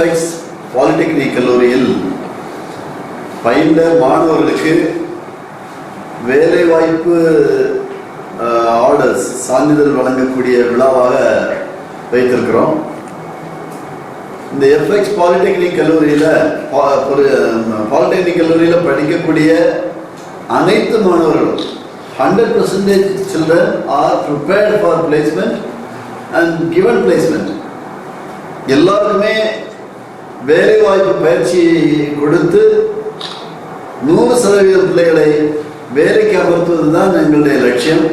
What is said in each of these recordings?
FX polytechnic கல்லூரியில் பயின்ற மாணவர்களுக்கு வேலைவாய்ப்பு ஆர்டர்ஸ் சான்றிதழ் வழங்கக்கூடிய விழாவாக வைத்திருக்கிறோம். இந்த எஃப்எக்ஸ் பாலிடெக்னிக் கல்லூரியில் பா- ஒரு பாலிடெக்னிக் கல்லூரியில் படிக்கக்கூடிய அனைத்து மாணவர்களும் hundred percentage children are prepared for placement and given placement எல்லாருக்குமே வேலைவாய்ப்பு பயிற்சி கொடுத்து நூறு சதவீத பிள்ளைகளை வேலைக்கு அமர்த்துவது தான் எங்களுடைய லட்சியம்.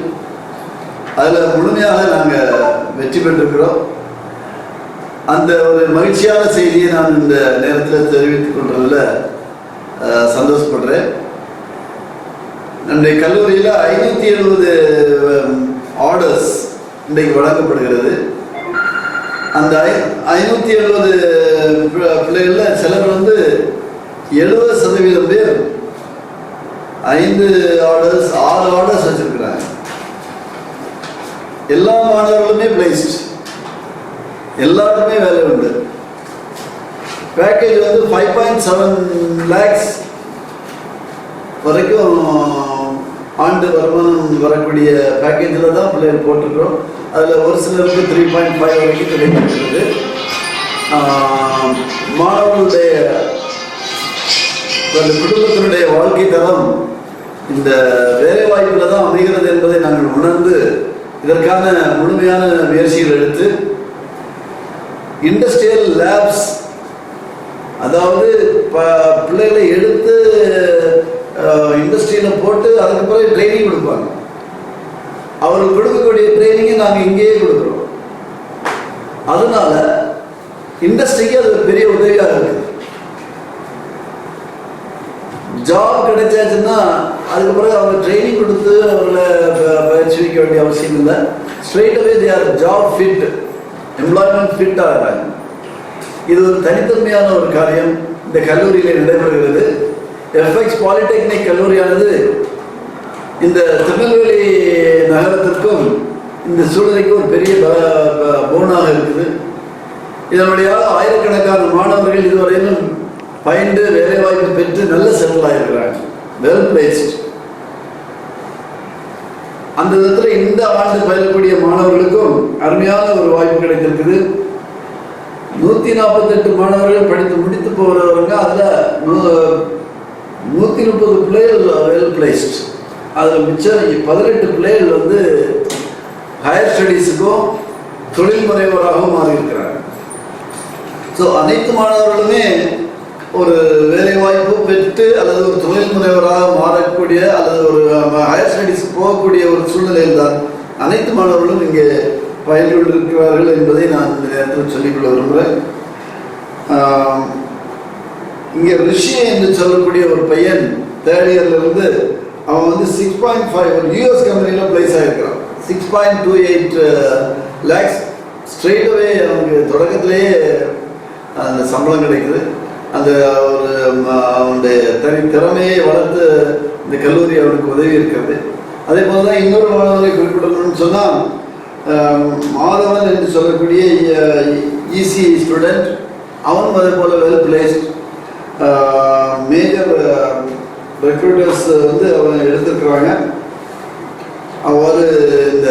அதில் முழுமையாக நாங்கள் வெற்றி பெற்றிருக்கிறோம். அந்த ஒரு மகிழ்ச்சியான செய்தியை நான் இந்த நேரத்தில் தெரிவித்துக் கொண்டதில் சந்தோஷப்படுறேன். நம்முடைய கல்லூரியில் ஐநூற்றி எழுபது ஆர்டர்ஸ் இன்றைக்கு வழங்கப்படுகிறது. அந்த ஐ ஐநூற்றி எழுபது பிள்ளைகளில் சிலர் வந்து எழுபது சதவீதம் பேர் ஐந்து ஆர்டர்ஸ் ஆறு ஆர்டர்ஸ் வச்சிருக்கிறாங்க. எல்லா மாணவர்களுமே பிளேஸ்ட் எல்லாருக்குமே வேலை உண்டு. பேக்கேஜ் வந்து ஃபைவ் பாயிண்ட் செவன் லேக்ஸ் வரைக்கும் ஆண்டு வருமானம் வரக்கூடிய பேக்கேஜில் தான் பிள்ளைகள் போட்டிருக்கிறோம். அதில் ஒரு சிலருக்கு த்ரீ பாயிண்ட் ஃபைவ் வரைக்கும் கிடைக்கிறது மாணவர்களுடைய அந்த குடும்பத்தினுடைய வாழ்க்கை தரம் இந்த வேலைவாய்ப்பில் தான் அமைகிறது என்பதை நாங்கள் உணர்ந்து இதற்கான முழுமையான முயற்சிகள் எடுத்து இண்டஸ்ட்ரியல் லேப்ஸ் அதாவது ப- பிள்ளைகளை எடுத்து இண்டஸ்ட்ரியில் போட்டு அதுக்கு பிறகு ட்ரைனிங் கொடுப்பாங்க. அவர்கள் கொடுக்கக்கூடிய ட்ரைனிங்கை நாங்கள் இங்கேயே கொடுக்குறோம். அதனால இண்டஸ்ட்ரிக்கு அது பெரிய உதவியாக இருக்குது. ஜாப் கிடைச்சாச்சுன்னா அதுக்கு பிறகு அவங்க ட்ரைனிங் கொடுத்து அவர்களை ப- பயிற்சி வைக்க வேண்டிய அவசியம் இல்லை. Straightaway they are job fit employment fit ஆகிறாங்க. இது ஒரு தனித்தன்மையான ஒரு காரியம். இந்த கல்லூரியில் நடைபெறுகிறது. எஃப்எக்ஸ் பாலிடெக்னிக் கல்லூரியானது இந்த திருநெல்வேலி நகரத்திற்கும் இந்த சூழ்நிலைக்கும் ஒரு பெரிய போனாக இருக்குது. இதனுடைய ஆயிரக்கணக்கான மாணவர்கள் இதுவரையிலும் பயின்று வேலைவாய்ப்பு பெற்று நல்ல செட்டில் ஆகிருக்கிறாங்க வெல் பிளேஸ்ட் அந்த விதத்தில் இந்த ஆண்டு பயிலக்கூடிய மாணவர்களுக்கும் அருமையான ஒரு வாய்ப்பு கிடைத்திருக்குது. நூற்றி நாற்பத்தெட்டு மாணவர்கள் படித்து முடித்து போகிறவங்க அதில் நூற்றி முப்பது பிள்ளைகள் வெல் பிளேஸ்ட் அதில் மிச்சம் பதினெட்டு பிள்ளைகள் வந்து ஹையர் ஸ்டடீஸுக்கும் தொழில் முனைவராகவும் மாறியிருக்கிறாங்க. ஸோ அனைத்து மாணவர்களுமே ஒரு வேலைவாய்ப்பு பெற்று அல்லது ஒரு தொழில் முனைவராக மாறக்கூடிய அல்லது ஒரு ஹையர் ஸ்டடீஸ் போகக்கூடிய ஒரு சூழ்நிலையில் தான் அனைத்து மாணவர்களும் இங்கே பயின்று என்பதை நான் இந்த நேரத்தில் சொல்லிக்கொள்ள விரும்புகிறேன். இங்கே ரிஷி என்று சொல்லக்கூடிய ஒரு பையன் தேர்ட் இயர்ல இருந்து அவன் வந்து சிக்ஸ் பாயிண்ட் ஃபைவ் ஒரு யூஎஸ் கம்பெனியில் place ஆகிருக்கிறான் six point two eight lakhs ஸ்ட்ரெயிட்டாகவே அவனுக்கு தொடக்கத்திலேயே uh, அந்த சம்பளம் கிடைக்குது. அந்த ஒரு um, uh, அவனுடைய தனி திறமையை வளர்த்து இந்த கல்லூரி அவனுக்கு உதவி இருக்கிறது. அதே போல தான் இன்னொரு மாணவரை குறிப்பிடணும்னு சொன்னால் um, மாதவன் என்று சொல்லக்கூடிய uh, இசி ஸ்டூடெண்ட் அவனும் அதே போல வெல் பிளேஸ்ட் மேஜர் ரெக்ரூட்டர்ஸ் வந்து அவன் எடுத்துருக்குறாங்க. அவ்வாறு இந்த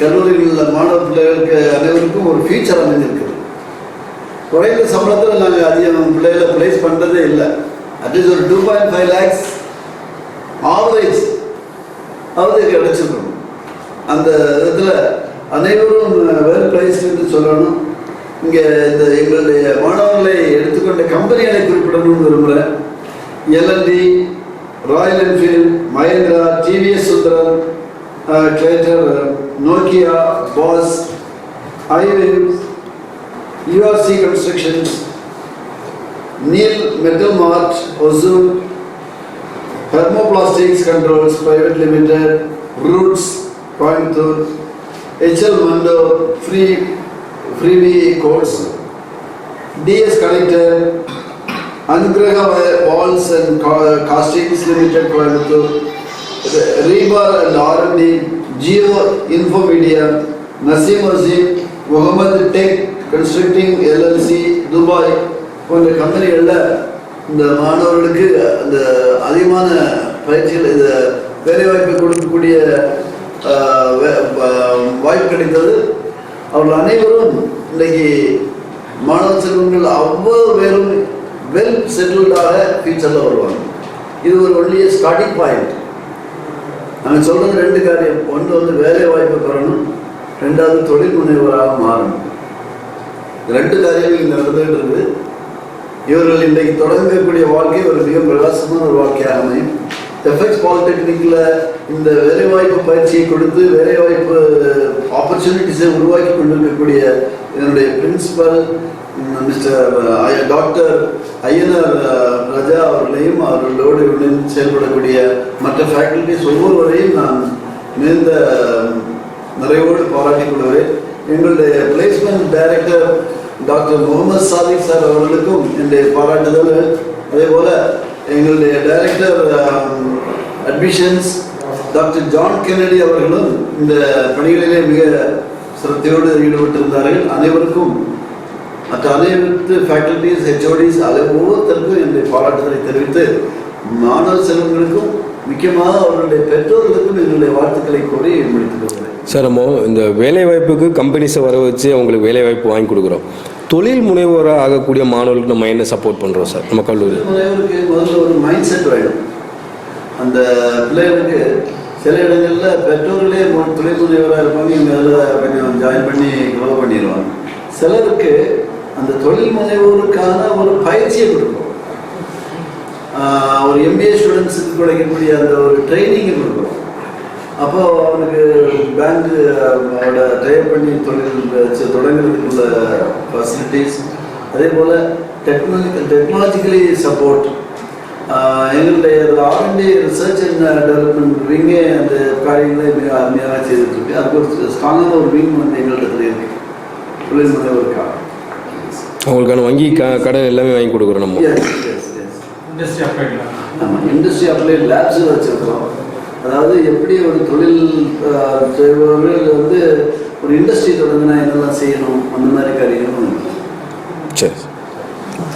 கல்லூரியில் உள்ள மாணவ பிள்ளைகளுக்கு அனைவருக்கும் ஒரு ஃபியூச்சர் அமைஞ்சிருக்குது. குறைந்த சம்பளத்தில் நாங்கள் அதிகம் பிள்ளைகளை பிளேஸ் பண்ணுறதே இல்லை. அட்லீஸ்ட் ஒரு two point five lakhs average அவது கிடச்சிருக்கணும் அந்த இதில் அனைவரும் வெல் பிளேஸ்டுன்னு சொல்லணும். இங்கே இந்த எங்களுடைய மாணவர்களை எடுத்துக்கொண்ட கம்பெனிகளை குறிப்பிடணும்னு விரும்புகிறேன் L and T Royal Enfield Mahindra TVS Sundaram Clayton Nokia pass iWaves URC constructions Neel metal mart Hosur thermoplastics controls private limited Roots Coimbatore HL Mando free Freebie Codes, DS Connector, Anugraha Walls and Ca- Castings Limited, Coimbatore, Rebar and R&D, Geo Infomedia, Nasim Azim, Muhammad Tech constructing LLC Dubai போன்ற கம்பெனிகளில் இந்த மாணவர்களுக்கு அந்த அதிகமான பயிற்சிகள் இந்த வேலைவாய்ப்பை கொடுக்கக்கூடிய ஆஹ், வே- வா- வாய்ப்பு கிடைத்தது அவர்கள் அனைவரும் இன்னைக்கு மாணவ செல்வங்கள் அவ்வளவு பேரும் வெல் செட்டில்டாக ஃபியூச்சரில் வருவாங்க. இது ஒரு ஒன்லிய ஸ்டார்டிங் பாயிண்ட் நாங்கள் சொல்றது ரெண்டு காரியம். ஒன்று வந்து வேலை வாய்ப்பு பெறணும். ரெண்டாவது தொழில் முனைவராக மாறணும். ரெண்டு காரியங்கள் இங்கே நடந்துகிட்டு இருக்குது. இவர்கள் இன்றைக்கு தொடங்கக்கூடிய வாழ்க்கை ஒரு மிக பிரகாசமான ஒரு வாழ்க்கையாக அமையும். எஃப்எக்ஸ் பாலிடெக்னிக்கில் இந்த வேலைவாய்ப்பு பயிற்சியை கொடுத்து வேலைவாய்ப்பு ஆப்பர்ச்சுனிட்டிஸை உருவாக்கி கொண்டிருக்கக்கூடிய என்னுடைய principal mister doctor Iyanar Raja Raja அவர்களையும் அவர்களோடு இணைந்து செயல்படக்கூடிய மற்ற ஃபேக்கல்டிஸ் ஒவ்வொருவரையும் நான் மிகுந்த நிறைவோடு பாராட்டிக் கொள்கிறேன். எங்களுடைய placement director doctor Mohammed Sadiq sir அவர்களுக்கும் என்னுடைய பாராட்டுதல் அதே போல எங்களுடைய director admissions doctor John Kennedy அவர்களும் இந்த பணிகளிலே மிக சிரத்தையோடு ஈடுபட்டிருந்தார்கள். அனைவருக்கும் மற்ற அனைத்து ஃபேக்கல்டிஸ் ஹெச்ஓடிஸ் அதை ஒவ்வொருத்தருக்கும் என்னுடைய பாராட்டுதலை தெரிவித்து மாணவ செல்வங்களுக்கும் முக்கியமாக அவர்களுடைய பெற்றோர்களுக்கும் எங்களுடைய வாழ்த்துக்களை கூறி முடித்துக் கொள்கிறேன். சார் நம்ம இந்த வேலைவாய்ப்புக்கு கம்பெனிஸை வர வச்சு அவங்களுக்கு வேலைவாய்ப்பு வாங்கி கொடுக்குறோம். தொழில் முனைவோராக ஆகக்கூடிய மாணவர்களுக்கு நம்ம என்ன சப்போர்ட் பண்ணுறோம் சார்? நம்ம கல்லூரி. முனைவருக்கு முதல்ல ஒரு மைண்ட் செட் வேணும். அந்த பிள்ளைகளுக்கு சில இடங்களில் பெற்றோர்களே தொழில் முனைவராக இருப்பாங்க. இவங்க அதில் கொஞ்சம் ஜாயின் பண்ணி க்ரோ பண்ணிடுவாங்க. சிலருக்கு அந்த தொழில் முனைவோருக்கான ஒரு பயிற்சியை கொடுக்கும். ஒரு எம்பிஏ ஸ்டூடெண்ட்ஸுக்கு கிடைக்கக்கூடிய அந்த ஒரு ட்ரைனிங்கை கொடுக்கும். அப்போ அவனுக்கு பேங்க் அவரோட டைப் பண்ணி தொழில் வச்சு தொடங்குறதுக்குள்ள ஃபெசிலிட்டிஸ் அதே போல் டெக்னாலஜி டெக்னாலஜிக்கலி சப்போர்ட் எங்களுடைய R and D research and development விங்கே அந்த காரியங்களை மிக அருமையாக செய்துட்டு இருக்கு அதுக்கு ஒரு ஸ்ட்ராங்கான ஒரு விங் வந்து எங்கள்கிட்ட இருக்கு. தொழில் முனைவோருக்காக. அவங்களுக்கான வங்கி க கடன் எல்லாமே வாங்கி கொடுக்குறோம் நம்ம. இண்டஸ்ட்ரி அப்ளைட்ல ஆமாம் இண்டஸ்ட்ரி அப்ளைட் லேப்ஸ் வச்சுருக்கோம் அதாவது எப்படி ஒரு தொழில் செய்பவர்கள் வந்து ஒரு இண்டஸ்ட்ரி தொடங்கினா என்னெல்லாம் செய்யணும்? அந்த மாதிரி காரியங்களும்